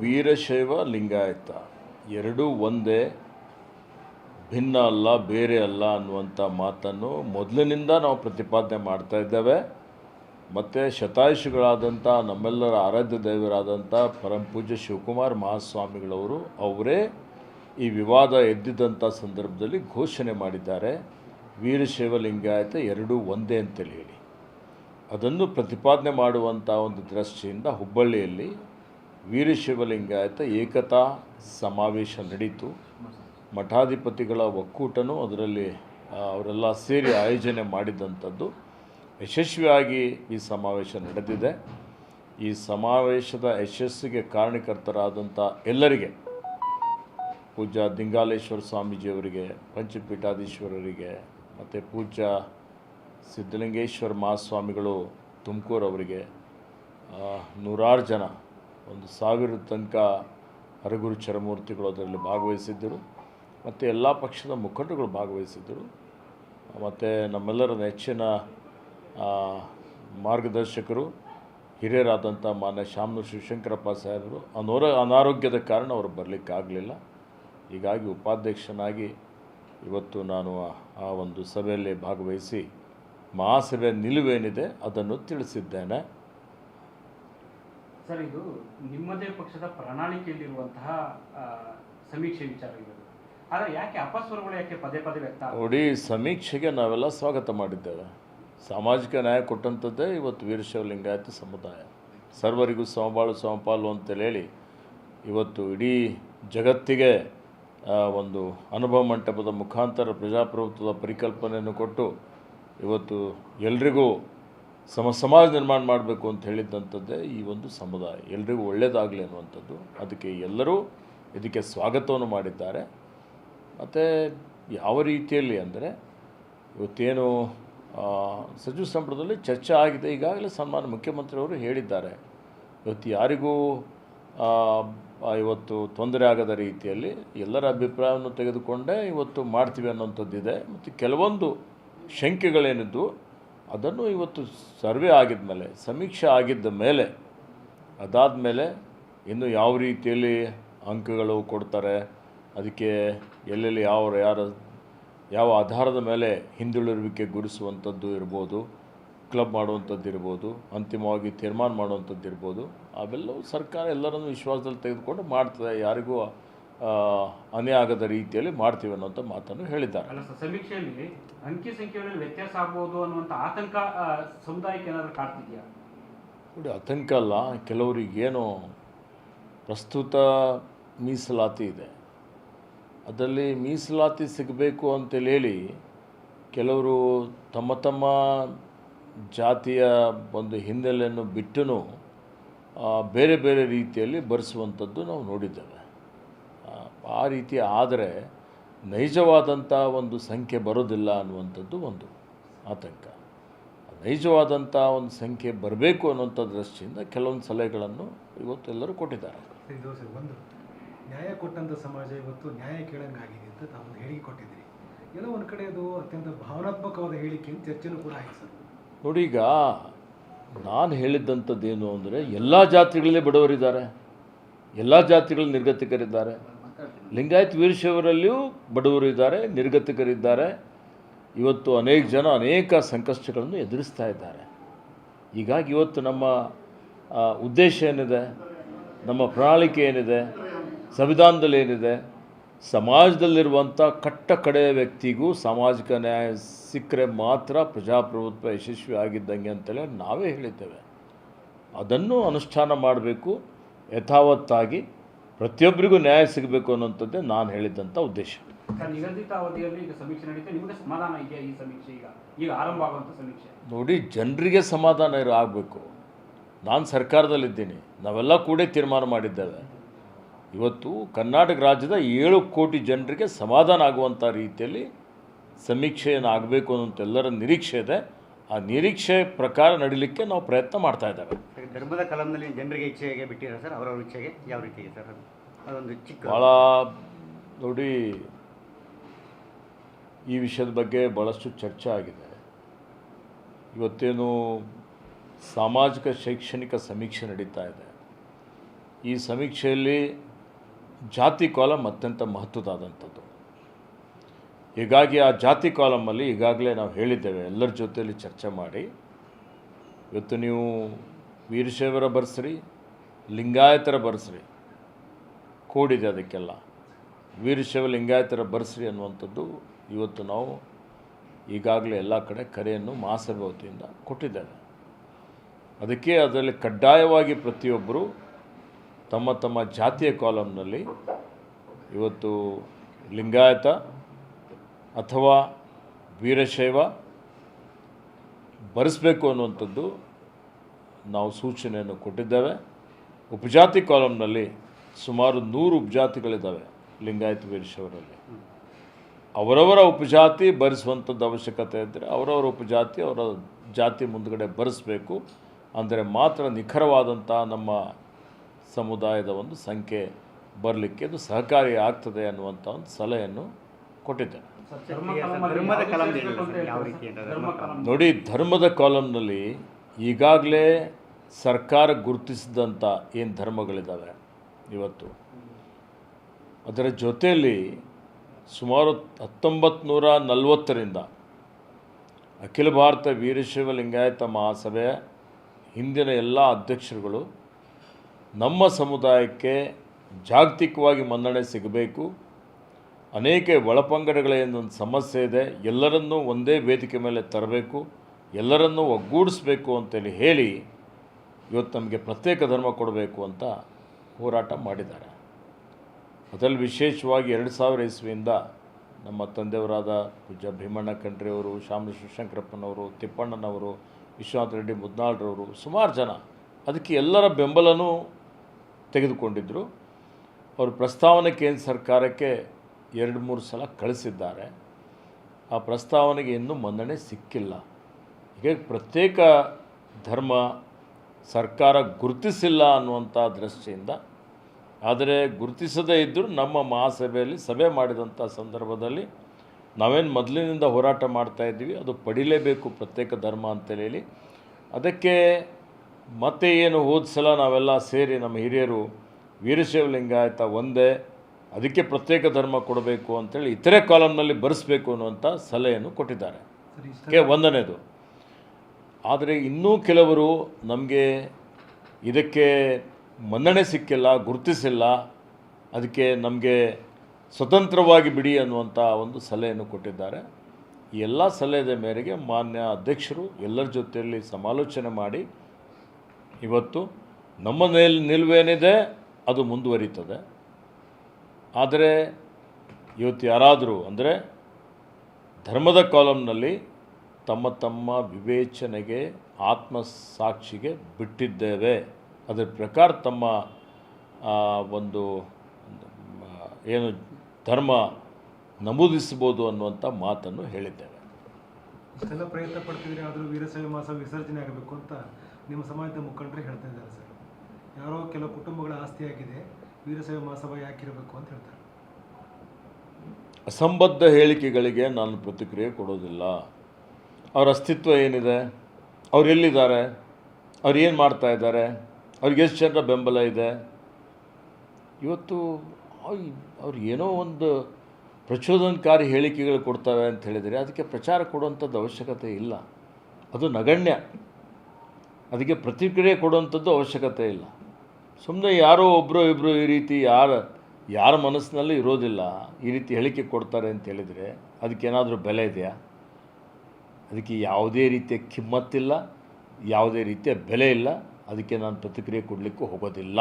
ವೀರಶೈವ ಲಿಂಗಾಯತ. ಎರಡೂ ಒಂದೇ ಭಿನ್ನ ಅಲ್ಲ, ಬೇರೆ ಅಲ್ಲ ಅನ್ನುವಂಥ ಮಾತನ್ನು ಮೊದಲಿನಿಂದ ನಾವು ಪ್ರತಿಪಾದನೆ ಮಾಡ್ತಾ ಇದ್ದೇವೆ. ಮತ್ತು ಶತಾಯುಷಿಗಳಾದಂಥ, ನಮ್ಮೆಲ್ಲರ ಆರಾಧ್ಯ ದೈವರಾದಂಥ ಪರಂಪೂಜ್ಯ ಪೂಜ್ಯ ಶಿವಕುಮಾರ ಮಹಾಸ್ವಾಮಿಗಳವರು ಅವರೇ ಈ ವಿವಾದ ಎದ್ದಿದ್ದಂಥ ಸಂದರ್ಭದಲ್ಲಿ ಘೋಷಣೆ ಮಾಡಿದ್ದಾರೆ. ವೀರಶೈವ ಲಿಂಗಾಯತ ಎರಡೂ ಒಂದೇ ಅಂತೇಳಿ ಹೇಳಿ. ಅದನ್ನು ಪ್ರತಿಪಾದನೆ ಮಾಡುವಂಥ ಒಂದು ದೃಷ್ಟಿಯಿಂದ ಹುಬ್ಬಳ್ಳಿಯಲ್ಲಿ ವೀರಶೈವ ಲಿಂಗಾಯತ ಏಕತಾ ಸಮಾವೇಶ ನಡೀತು. ಮಠಾಧಿಪತಿಗಳ ಒಕ್ಕೂಟನೂ ಅದರಲ್ಲಿ ಅವರೆಲ್ಲ ಸೇರಿ ಆಯೋಜನೆ ಮಾಡಿದಂಥದ್ದು. ಯಶಸ್ವಿಯಾಗಿ ಈ ಸಮಾವೇಶ ನಡೆದಿದೆ. ಈ ಸಮಾವೇಶದ ಯಶಸ್ಸಿಗೆ ಕಾರಣಕರ್ತರಾದಂಥ ಎಲ್ಲರಿಗೆ, ಪೂಜ್ಯ ದಿಂಗಾಲೇಶ್ವರ ಸ್ವಾಮೀಜಿಯವರಿಗೆ, ಪಂಚಪೀಠಾಧೀಶ್ವರರಿಗೆ, ಮತ್ತು ಪೂಜ್ಯ ಸಿದ್ಧಲಿಂಗೇಶ್ವರ ಮಹಾಸ್ವಾಮಿಗಳು ತುಮಕೂರವರಿಗೆ ನೂರಾರು ಜನ ಒಂದು ಸಾವಿರದ ತನಕ ಹರಗುರು ಚರಮೂರ್ತಿಗಳು ಅದರಲ್ಲಿ ಭಾಗವಹಿಸಿದ್ದರು. ಮತ್ತು ಎಲ್ಲ ಪಕ್ಷದ ಮುಖಂಡರುಗಳು ಭಾಗವಹಿಸಿದ್ದರು. ಮತ್ತು ನಮ್ಮೆಲ್ಲರ ನೆಚ್ಚಿನ ಮಾರ್ಗದರ್ಶಕರು, ಹಿರಿಯರಾದಂಥ ಮಾನ್ಯ ಶಾಮನೂರು ಶಿವಶಂಕರಪ್ಪ ಸಾಹೇಬರು, ಅನೋರ, ಅನಾರೋಗ್ಯದ ಕಾರಣ ಅವರು ಬರಲಿಕ್ಕಾಗಲಿಲ್ಲ. ಹೀಗಾಗಿ ಉಪಾಧ್ಯಕ್ಷನಾಗಿ ಇವತ್ತು ನಾನು ಆ- ಒಂದು ಸಭೆಯಲ್ಲಿ ಭಾಗವಹಿಸಿ ಮಹಾಸಭೆಯ ನಿಲುವೇನಿದೆ ಅದನ್ನು ತಿಳಿಸಿದ್ದೇನೆ. ಸರ್, ಇದು ನಿಮ್ಮದೇ ಪಕ್ಷದ ಪ್ರಣಾಳಿಕೆಯಲ್ಲಿರುವಂತಹ ಸಮೀಕ್ಷೆ ವಿಚಾರ ಆದರೆ ಯಾಕೆ ಅಪಸ್ವರಗಳು ಯಾಕೆ ಪದೇ ಪದೇ ವ್ಯಕ್ತ ನೋಡಿ, ಸಮೀಕ್ಷೆಗೆ ನಾವೆಲ್ಲ ಸ್ವಾಗತ ಮಾಡಿದ್ದೇವೆ. ಸಾಮಾಜಿಕ ನ್ಯಾಯ ಕೊಟ್ಟಂಥದ್ದೇ ಇವತ್ತು ವೀರಶೈವ ಲಿಂಗಾಯತ ಸಮುದಾಯ. ಸರ್ವರಿಗೂ ಸಮಬಾಳು, ಸಮಪಾಲು ಅಂತೇಳಿ ಹೇಳಿ, ಇವತ್ತು ಇಡೀ ಜಗತ್ತಿಗೆ ಒಂದು ಅನುಭವ ಮಂಟಪದ ಮುಖಾಂತರ ಪ್ರಜಾಪ್ರಭುತ್ವದ ಪರಿಕಲ್ಪನೆಯನ್ನು ಕೊಟ್ಟು, ಇವತ್ತು ಎಲ್ರಿಗೂ ಸಮ ಸಮಾಜ ನಿರ್ಮಾಣ ಮಾಡಬೇಕು ಅಂತ ಹೇಳಿದ್ದಂಥದ್ದೇ ಈ ಒಂದು ಸಮುದಾಯ. ಎಲ್ರಿಗೂ ಒಳ್ಳೆಯದಾಗಲಿ ಅನ್ನುವಂಥದ್ದು. ಅದಕ್ಕೆ ಎಲ್ಲರೂ ಇದಕ್ಕೆ ಸ್ವಾಗತವನ್ನು ಮಾಡಿದ್ದಾರೆ. ಮತ್ತು ಯಾವ ರೀತಿಯಲ್ಲಿ ಅಂದರೆ ಇವತ್ತೇನು ಸಚಿವ ಸಂಪುಟದಲ್ಲಿ ಚರ್ಚೆ ಆಗಿದೆ. ಈಗಾಗಲೇ ಸನ್ಮಾನ ಮುಖ್ಯಮಂತ್ರಿಯವರು ಹೇಳಿದ್ದಾರೆ. ಇವತ್ತು ಯಾರಿಗೂ ಇವತ್ತು ತೊಂದರೆ ಆಗದ ರೀತಿಯಲ್ಲಿ ಎಲ್ಲರ ಅಭಿಪ್ರಾಯವನ್ನು ತೆಗೆದುಕೊಂಡೇ ಇವತ್ತು ಮಾಡ್ತೀವಿ ಅನ್ನೋಂಥದ್ದಿದೆ ಮತ್ತು ಕೆಲವೊಂದು ಶಂಕೆಗಳೇನಿದ್ದು ಅದನ್ನು ಇವತ್ತು ಸರ್ವೆ ಆಗಿದ ಮೇಲೆ, ಸಮೀಕ್ಷೆ ಆಗಿದ್ದ ಮೇಲೆ, ಅದಾದ ಮೇಲೆ ಇನ್ನು ಯಾವ ರೀತಿಯಲ್ಲಿ ಅಂಕಗಳು ಕೊಡ್ತಾರೆ, ಅದಕ್ಕೆ ಎಲ್ಲೆಲ್ಲಿ ಯಾವ ಯಾರು, ಯಾವ ಆಧಾರದ ಮೇಲೆ ಹಿಂದುಳಿರುವಿಕೆ ಗುರುಸುವಂಥದ್ದು ಇರ್ಬೋದು, ಕ್ಲಬ್ ಮಾಡುವಂಥದ್ದು ಇರ್ಬೋದು, ಅಂತಿಮವಾಗಿ ತೀರ್ಮಾನ ಮಾಡುವಂಥದ್ದು ಇರ್ಬೋದು, ಅವೆಲ್ಲವೂ ಸರ್ಕಾರ ಎಲ್ಲರನ್ನು ವಿಶ್ವಾಸದಲ್ಲಿ ತೆಗೆದುಕೊಂಡು ಮಾಡ್ತದೆ. ಯಾರಿಗೂ ಅನ್ಯಾಯ ರೀತಿಯಲ್ಲಿ ಮಾಡ್ತೀವಿ ಅನ್ನೋಂಥ ಮಾತನ್ನು ಹೇಳಿದ್ದಾರೆ. ಅಲ್ಲ ಸರ್ ಸಮೀಕ್ಷೆಯಲ್ಲಿ ಅಂಕಿ ಸಂಖ್ಯೆಗಳಲ್ಲಿ ವ್ಯತ್ಯಾಸ ಆಗ್ಬೋದು ಅನ್ನುವಂಥ ಆತಂಕ ಸಮುದಾಯಕ್ಕೆ ಏನಾದರೂ ಕಾಡ್ತಿದೆಯಾ ನೋಡಿ ಆತಂಕ ಅಲ್ಲ. ಕೆಲವರಿಗೇನು ಪ್ರಸ್ತುತ ಮೀಸಲಾತಿ ಇದೆ. ಅದರಲ್ಲಿ ಮೀಸಲಾತಿ ಸಿಗಬೇಕು ಅಂತೇಳಿ ಹೇಳಿ ಕೆಲವರು ತಮ್ಮ ತಮ್ಮ ಜಾತಿಯ ಒಂದು ಹಿನ್ನೆಲೆಯನ್ನು ಬಿಟ್ಟು ಬೇರೆ ಬೇರೆ ರೀತಿಯಲ್ಲಿ ಬರೆಸುವಂಥದ್ದು ನಾವು ನೋಡಿದ್ದೇವೆ. ಆ, ರೀತಿ ಆದರೆ ನೈಜವಾದಂಥ ಒಂದು ಸಂಖ್ಯೆ ಬರೋದಿಲ್ಲ ಅನ್ನುವಂಥದ್ದು ಒಂದು ಆತಂಕ. ನೈಜವಾದಂಥ ಒಂದು ಸಂಖ್ಯೆ ಬರಬೇಕು ಅನ್ನುವಂಥ ದೃಷ್ಟಿಯಿಂದ ಕೆಲವೊಂದು ಸಲಹೆಗಳನ್ನು ಇವತ್ತೆಲ್ಲರೂ ಕೊಟ್ಟಿದ್ದಾರೆ. ಇದು ಸರ್ ಒಂದು ನ್ಯಾಯ ಕೊಟ್ಟಂಥ ಸಮಾಜ ಇವತ್ತು ನ್ಯಾಯ ಕೇಳಂಗಾಗಿದೆ ಅಂತ ತಾವು ಹೇಳಿಕೆ ಕೊಟ್ಟಿದ್ದೀರಿ. ಎಲ್ಲ ಒಂದು ಕಡೆ ಅದು ಅತ್ಯಂತ ಭಾವನಾತ್ಮಕವಾದ ಹೇಳಿಕೆ ಚರ್ಚೆನೂ ಕೂಡ ಆಯ್ತು ಸರ್. ನೋಡಿ ಈಗ ನಾನು ಹೇಳಿದ್ದಂಥದ್ದೇನು ಅಂದರೆ ಎಲ್ಲ ಜಾತಿಗಳಲ್ಲೇ ಬಡವರಿದ್ದಾರೆ. ಎಲ್ಲ ಜಾತಿಗಳಲ್ಲಿ ನಿರ್ಗತಿಕರಿದ್ದಾರೆ. ಲಿಂಗಾಯತ್ ವೀರಶೈವರಲ್ಲಿಯೂ ಬಡವರು ಇದ್ದಾರೆ, ನಿರ್ಗತಿಕರಿದ್ದಾರೆ. ಇವತ್ತು ಅನೇಕ ಜನ ಅನೇಕ ಸಂಕಷ್ಟಗಳನ್ನು ಎದುರಿಸ್ತಾ ಇದ್ದಾರೆ. ಹೀಗಾಗಿ ಇವತ್ತು ನಮ್ಮ ಉದ್ದೇಶ ಏನಿದೆ? ನಮ್ಮ ಪ್ರಣಾಳಿಕೆ ಏನಿದೆ? ಸಂವಿಧಾನದಲ್ಲಿ ಏನಿದೆ? ಸಮಾಜದಲ್ಲಿರುವಂಥ ಕಟ್ಟ ಕಡೆಯ ವ್ಯಕ್ತಿಗೂ ಸಾಮಾಜಿಕ ನ್ಯಾಯ ಸಿಕ್ಕರೆ ಮಾತ್ರ ಪ್ರಜಾಪ್ರಭುತ್ವ ಯಶಸ್ವಿ ಆಗಿದ್ದಂಗೆ ಅಂತೇಳಿ ನಾವೇ ಹೇಳಿದ್ದೇವೆ. ಅದನ್ನು ಅನುಷ್ಠಾನ ಮಾಡಬೇಕು, ಯಥಾವತ್ತಾಗಿ ಪ್ರತಿಯೊಬ್ಬರಿಗೂ ನ್ಯಾಯ ಸಿಗಬೇಕು ಅನ್ನೋಂಥದ್ದೇ ನಾನು ಹೇಳಿದ್ದಂಥ ಉದ್ದೇಶ. ನಿಗದಿತ ಅವಧಿಯಲ್ಲಿ ಈಗ ಸಮೀಕ್ಷೆ ನಡೀತಾ ನಿಮಗೆ ಸಮಾಧಾನ ಇದೆಯಾ ಈ ಸಮೀಕ್ಷೆ ಈಗ? ಈಗ ಆರಂಭ ಆಗುವಂಥ ಸಮೀಕ್ಷೆ. ನೋಡಿ ಜನರಿಗೆ ಸಮಾಧಾನ ಇರೋ ಆಗಬೇಕು. ನಾನು ಸರ್ಕಾರದಲ್ಲಿದ್ದೀನಿ. ನಾವೆಲ್ಲ ಕೂಡ ತೀರ್ಮಾನ ಮಾಡಿದ್ದೇವೆ. ಇವತ್ತು ಕರ್ನಾಟಕ ರಾಜ್ಯದ ಏಳು ಕೋಟಿ ಜನರಿಗೆ ಸಮಾಧಾನ ಆಗುವಂಥ ರೀತಿಯಲ್ಲಿ ಸಮೀಕ್ಷೆಯನ್ನು ಆಗಬೇಕು ಅನ್ನೋಂಥ ಎಲ್ಲರ ನಿರೀಕ್ಷೆ ಇದೆ. ಆ ನಿರೀಕ್ಷೆ ಪ್ರಕಾರ ನಡೀಲಿಕ್ಕೆ ನಾವು ಪ್ರಯತ್ನ ಮಾಡ್ತಾ ಇದ್ದೇವೆ. ಧರ್ಮದ ಕಲಂನಲ್ಲಿ ಜನರಿಗೆ ಇಚ್ಛೆಗೆ ಬಿಟ್ಟಿರ ಸರ್, ಅವರವ್ರ ಇಚ್ಛೆಗೆ ಯಾವ ರೀತಿ ಸರ್ ಅದು? ಅದೊಂದು ಚಿಕ್ಕ ಭಾಳ ನೋಡಿ, ಈ ವಿಷಯದ ಬಗ್ಗೆ ಭಾಳಷ್ಟು ಚರ್ಚೆ ಆಗಿದೆ. ಇವತ್ತೇನು ಸಾಮಾಜಿಕ ಶೈಕ್ಷಣಿಕ ಸಮೀಕ್ಷೆ ನಡೀತಾ ಇದೆ. ಈ ಸಮೀಕ್ಷೆಯಲ್ಲಿ ಜಾತಿ ಕಾಲಮ್ ಅತ್ಯಂತ ಮಹತ್ವದಾದಂಥದ್ದು. ಹೀಗಾಗಿ ಆ ಜಾತಿ ಕಾಲಮಲ್ಲಿ ಈಗಾಗಲೇ ನಾವು ಹೇಳಿದ್ದೇವೆ, ಎಲ್ಲರ ಜೊತೆಯಲ್ಲಿ ಚರ್ಚೆ ಮಾಡಿ. ಇವತ್ತು ನೀವು ವೀರಶೈವರ ಬರ್ಸ್ರಿ, ಲಿಂಗಾಯತರ ಬರ್ಸ್ರಿ, ಕೂಡಿದೆ ಅದಕ್ಕೆಲ್ಲ. ವೀರಶೈವ, ಲಿಂಗಾಯತರ ಬರ್ಸ್ರಿ ಅನ್ನುವಂಥದ್ದು ಇವತ್ತು ನಾವು ಈಗಾಗಲೇ ಎಲ್ಲ ಕಡೆ ಕರೆಯನ್ನು ಮಾಸಭವತಿಯಿಂದ ಕೊಟ್ಟಿದ್ದೇವೆ. ಅದಕ್ಕೆ ಅದರಲ್ಲಿ ಕಡ್ಡಾಯವಾಗಿ ಪ್ರತಿಯೊಬ್ಬರು ತಮ್ಮ ತಮ್ಮ ಜಾತಿಯ ಕಾಲಮ್ನಲ್ಲಿ ಇವತ್ತು ಲಿಂಗಾಯತ ಅಥವಾ ವೀರಶೈವ ಬರೆಸಬೇಕು ಅನ್ನುವಂಥದ್ದು ನಾವು ಸೂಚನೆಯನ್ನು ಕೊಟ್ಟಿದ್ದೇವೆ. ಉಪಜಾತಿ ಕಾಲಮ್ನಲ್ಲಿ ಸುಮಾರು ನೂರು ಉಪಜಾತಿಗಳಿದ್ದಾವೆ ಲಿಂಗಾಯತ ವೀರಶವರಲ್ಲಿ ಅವರವರ ಉಪಜಾತಿ ಭರಿಸುವಂಥದ್ದು ಅವಶ್ಯಕತೆ ಇದ್ದರೆ ಅವರವರ ಉಪಜಾತಿ ಅವರ ಜಾತಿ ಮುಂದಗಡೆ ಭರಿಸಬೇಕು. ಅಂದರೆ ಮಾತ್ರ ನಿಖರವಾದಂಥ ನಮ್ಮ ಸಮುದಾಯದ ಒಂದು ಸಂಖ್ಯೆ ಬರಲಿಕ್ಕೆ ಅದು ಸಹಕಾರಿ ಆಗ್ತದೆ ಅನ್ನುವಂಥ ಒಂದು ಸಲಹೆಯನ್ನು ಕೊಟ್ಟಿದ್ದೇನೆ. ನೋಡಿ ಧರ್ಮದ ಕಾಲಮ್ನಲ್ಲಿ ಈಗಾಗಲೇ ಸರ್ಕಾರ ಗುರುತಿಸಿದಂಥ ಏನು ಧರ್ಮಗಳಿದ್ದಾವೆ ಇವತ್ತು? ಅದರ ಜೊತೆಯಲ್ಲಿ ಸುಮಾರು ಹತ್ತೊಂಬತ್ತು ನೂರ ನಲವತ್ತರಿಂದ ಅಖಿಲ ಭಾರತ ವೀರಶೈವ ಲಿಂಗಾಯತ ಮಹಾಸಭೆಯ ಹಿಂದಿನ ಎಲ್ಲ ಅಧ್ಯಕ್ಷರುಗಳು ನಮ್ಮ ಸಮುದಾಯಕ್ಕೆ ಜಾಗತಿಕವಾಗಿ ಮನ್ನಣೆ ಸಿಗಬೇಕು. ಅನೇಕ ಒಳಪಂಗಡಗಳ ಏನೊಂದು ಸಮಸ್ಯೆ ಇದೆ. ಎಲ್ಲರನ್ನೂ ಒಂದೇ ವೇದಿಕೆ ಮೇಲೆ ತರಬೇಕು. ಎಲ್ಲರನ್ನೂ ಒಗ್ಗೂಡಿಸ್ಬೇಕು ಅಂತೇಳಿ ಹೇಳಿ ಇವತ್ತು ನಮಗೆ ಪ್ರತ್ಯೇಕ ಧರ್ಮ ಕೊಡಬೇಕು ಅಂತ ಹೋರಾಟ ಮಾಡಿದ್ದಾರೆ. ಅದರಲ್ಲಿ ವಿಶೇಷವಾಗಿ ಎರಡು ಸಾವಿರ ಇಸ್ವಿಯಿಂದ ನಮ್ಮ ತಂದೆಯವರಾದ ಪೂಜ್ಯ ಭೀಮಣ್ಣ ಖಂಡ್ರೆಯವರು ಶ್ಯಾಮ ಶಿವಶಂಕರಪ್ಪನವರು ತಿಪ್ಪಣ್ಣನವರು, ವಿಶ್ವನಾಥ ರೆಡ್ಡಿ ಮುದ್ನಾಳ್ರವರು ಸುಮಾರು ಜನ ಅದಕ್ಕೆ ಎಲ್ಲರ ಬೆಂಬಲನೂ ತೆಗೆದುಕೊಂಡಿದ್ದರು ಅವರು ಪ್ರಸ್ತಾವನೆ ಕೇಂದ್ರ ಸರ್ಕಾರಕ್ಕೆ ಎರಡು ಮೂರು ಸಲ ಕಳಿಸಿದ್ದಾರೆ. ಆ ಪ್ರಸ್ತಾವನೆಗೆ ಇನ್ನೂ ಮನ್ನಣೆ ಸಿಕ್ಕಿಲ್ಲ. ಹೀಗಾಗಿ ಪ್ರತ್ಯೇಕ ಧರ್ಮ ಸರ್ಕಾರ ಗುರುತಿಸಿಲ್ಲ ಅನ್ನುವಂಥ ದೃಷ್ಟಿಯಿಂದ ಆದರೆ ಗುರುತಿಸದೇ ಇದ್ದರೂ ನಮ್ಮ ಮಹಾಸಭೆಯಲ್ಲಿ ಸಭೆ ಮಾಡಿದಂಥ ಸಂದರ್ಭದಲ್ಲಿ ನಾವೇನು ಮೊದಲಿನಿಂದ ಹೋರಾಟ ಮಾಡ್ತಾ ಇದ್ದೀವಿ ಅದು ಪಡಿಲೇಬೇಕು ಪ್ರತ್ಯೇಕ ಧರ್ಮ ಅಂತೇಳಿ. ಹೇಳಿ ಅದಕ್ಕೆ ಮತ್ತೆ ಏನು ಹೋದ ಸಲ ನಾವೆಲ್ಲ ಸೇರಿ ನಮ್ಮ ಹಿರಿಯರು ವೀರಶೈವ ಲಿಂಗಾಯತ ಒಂದೇ ಅದಕ್ಕೆ ಪ್ರತ್ಯೇಕ ಧರ್ಮ ಕೊಡಬೇಕು ಅಂತೇಳಿ ಇತರೆ ಕಾಲಮ್ನಲ್ಲಿ ಬರೆಸಬೇಕು ಅನ್ನುವಂಥ ಸಲಹೆಯನ್ನು ಕೊಟ್ಟಿದ್ದಾರೆ. ಕೆ ಒಂದನೇದು. ಆದರೆ ಇನ್ನೂ ಕೆಲವರು ನಮಗೆ ಇದಕ್ಕೆ ಮನ್ನಣೆ ಸಿಕ್ಕಿಲ್ಲ, ಗುರುತಿಸಿಲ್ಲ, ಅದಕ್ಕೆ ನಮಗೆ ಸ್ವತಂತ್ರವಾಗಿ ಬಿಡಿ ಅನ್ನುವಂಥ ಒಂದು ಸಲಹೆಯನ್ನು ಕೊಟ್ಟಿದ್ದಾರೆ. ಈ ಎಲ್ಲ ಸಲಹೆದ ಮೇರೆಗೆ ಮಾನ್ಯ ಅಧ್ಯಕ್ಷರು ಎಲ್ಲರ ಜೊತೆಯಲ್ಲಿ ಸಮಾಲೋಚನೆ ಮಾಡಿ, ಇವತ್ತು ನಮ್ಮ ನೆಲ್, ನಿಲುವೇನಿದೆ, ಅದು ಮುಂದುವರಿತದೆ. ಆದರೆ ಇವತ್ತು ಯಾರಾದರೂ ಅಂದರೆ ಧರ್ಮದ ಕಾಲಮ್ನಲ್ಲಿ ತಮ್ಮ ತಮ್ಮ ವಿವೇಚನೆಗೆ ಆತ್ಮಸಾಕ್ಷಿಗೆ ಬಿಟ್ಟಿದ್ದೇವೆ. ಅದರ ಪ್ರಕಾರ ತಮ್ಮ ಒಂದು ಏನು ಧರ್ಮ ನಮೂದಿಸ್ಬೋದು ಅನ್ನುವಂಥ ಮಾತನ್ನು ಹೇಳಿದ್ದೇವೆ. ಎಲ್ಲ ಪ್ರಯತ್ನ ಪಡ್ತಿದ್ರೆ ಆದರೂ ವೀರಶೈವ ಮಾಸ ವಿಸರ್ಜನೆ ಆಗಬೇಕು ಅಂತ ನಿಮ್ಮ ಸಮಾಜದ ಮುಖಂಡರು ಹೇಳ್ತಾ ಇದ್ದಾರೆ ಸರ್. ಯಾರೋ ಕೆಲವು ಕುಟುಂಬಗಳ ಆಸ್ತಿ ಆಗಿದೆ ವೀರಶೈವ ಮಾಸವ ಯಾಕಿರಬೇಕು ಅಂತ ಹೇಳ್ತಾರೆ. ಅಸಂಬದ್ಧ ಹೇಳಿಕೆಗಳಿಗೆ ನಾನು ಪ್ರತಿಕ್ರಿಯೆ ಕೊಡೋದಿಲ್ಲ. ಅವ್ರ ಅಸ್ತಿತ್ವ ಏನಿದೆ? ಅವ್ರು ಎಲ್ಲಿದ್ದಾರೆ? ಅವ್ರು ಏನು ಮಾಡ್ತಾ ಇದ್ದಾರೆ? ಅವ್ರಿಗೆ ಎಷ್ಟು ಜನರ ಬೆಂಬಲ ಇದೆ? ಇವತ್ತು ಅವ್- ಅವ್ರು ಏನೋ ಒಂದು ಪ್ರಚೋದನಕಾರಿ ಹೇಳಿಕೆಗಳು ಕೊಡ್ತವೆ ಅಂತ ಹೇಳಿದರೆ ಅದಕ್ಕೆ ಪ್ರಚಾರ ಕೊಡುವಂಥದ್ದು ಅವಶ್ಯಕತೆ ಇಲ್ಲ. ಅದು ನಗಣ್ಯ. ಅದಕ್ಕೆ ಪ್ರತಿಕ್ರಿಯೆ ಕೊಡುವಂಥದ್ದು ಅವಶ್ಯಕತೆ ಇಲ್ಲ. ಸುಮ್ಮನೆ ಯಾರೋ ಒಬ್ಬರು ಇಬ್ಬರು ಈ ರೀತಿ ಯಾರು, ಯಾರ ಮನಸ್ಸಿನಲ್ಲಿ ಇರೋದಿಲ್ಲ, ಈ ರೀತಿ ಹೇಳಿಕೆ ಕೊಡ್ತಾರೆ ಅಂತ ಹೇಳಿದರೆ ಅದಕ್ಕೇನಾದರೂ ಬೆಲೆ ಇದೆಯಾ? ಅದಕ್ಕೆ ಯಾವುದೇ ರೀತಿಯ ಕಿಮ್ಮತ್ತಿಲ್ಲ ಯಾವುದೇ ರೀತಿಯ ಬೆಲೆ ಇಲ್ಲ. ಅದಕ್ಕೆ ನಾನು ಪ್ರತಿಕ್ರಿಯೆ ಕೊಡಲಿಕ್ಕೂ ಹೋಗೋದಿಲ್ಲ.